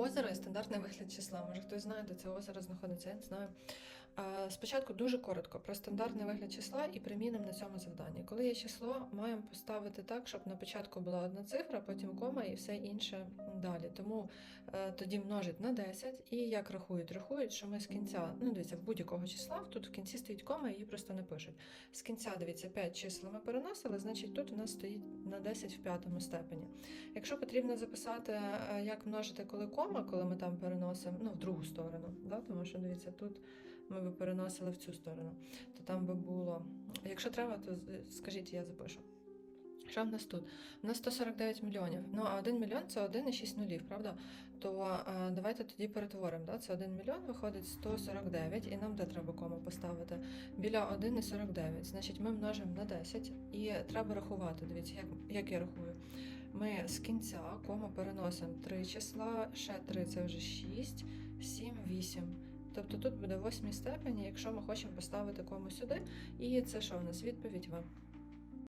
Озеро і стандартний вигляд числа. Може хтось знає, де це озеро знаходиться, я не знаю. Спочатку дуже коротко про стандартний вигляд числа і примінимо на цьому завданні. Коли є число, маємо поставити так, щоб на початку була одна цифра, потім кома і все інше далі. Тому е, тоді множить на 10. І як рахують? Рахують, що ми з кінця, ну дивіться, в будь-якого числа, тут в кінці стоїть кома, її просто не пишуть. З кінця, дивіться, 5 числа ми переносили, значить тут у нас стоїть на 10 в п'ятому степені. Якщо потрібно записати, е, як множити коли кома, коли ми там переносимо ну, в другу сторону, да? тому що дивіться, тут ми би переносили в цю сторону, то там би було. Якщо треба, то скажіть, я запишу. Що в нас тут? У нас 149 мільйонів. Ну, а 1 мільйон це 1,6 нулів, правда? То е, давайте тоді перетворимо. Да? Це 1 мільйон виходить 149, і нам де треба кому поставити? Біля 1,49. Значить, ми множимо на 10 і треба рахувати. Дивіться, як, як я рахую. Ми з кінця кому переносимо 3 числа, ще 3 це вже 6, 7, 8. Тобто тут буде восьмій степені, якщо ми хочемо поставити кому сюди. І це що у нас? Відповідь В.